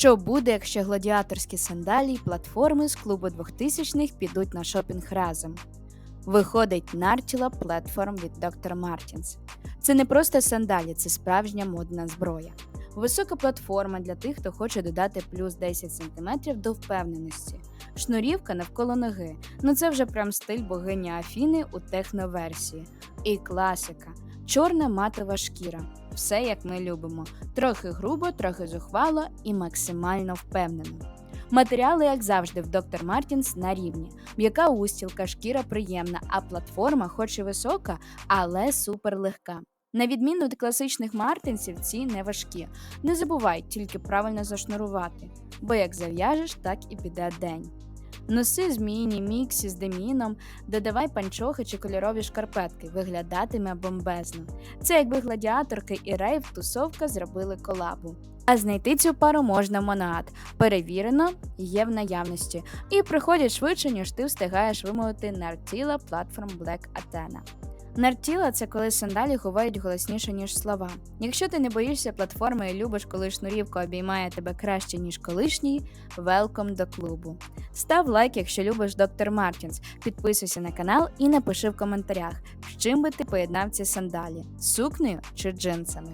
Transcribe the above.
Що буде, якщо гладіаторські сандалі й платформи з клубу 2000-х підуть на шопінг разом? Виходить Nartila Platform від Dr. Martens. Це не просто сандалі, це справжня модна зброя. Висока платформа для тих, хто хоче додати плюс 10 см до впевненості. Шнурівка навколо ноги. Ну це вже прям стиль богині Афіни у техноверсії. І класика. Чорна матова шкіра. Все як ми любимо. Трохи грубо, трохи зухвало і максимально впевнено. Матеріали, як завжди, в Dr. Martens на рівні. М'яка устілка, шкіра приємна, а платформа, хоч і висока, але супер легка. На відміну від класичних мартинсів, ці не важкі. Не забувай тільки правильно зашнурувати, бо як зав'яжеш, так і піде день. Носи зміні, міксі з деміном, додавай панчохи чи кольорові шкарпетки, виглядатиме бомбезно. Це якби гладіаторки і рейв тусовка зробили колабу. А знайти цю пару можна в Монаат. Перевірено, є в наявності. І приходять швидше, ніж ти встигаєш вимовити Nartila платформ Black Athena. Нартіла це коли сандалі ховають голосніше, ніж слова. Якщо ти не боїшся платформи і любиш, коли шнурівка обіймає тебе краще, ніж колишній, велком до клубу. Став лайк, якщо любиш доктор Мартінс, підписуйся на канал і напиши в коментарях, з чим би ти поєднав ці сандалі сукнею чи джинсами.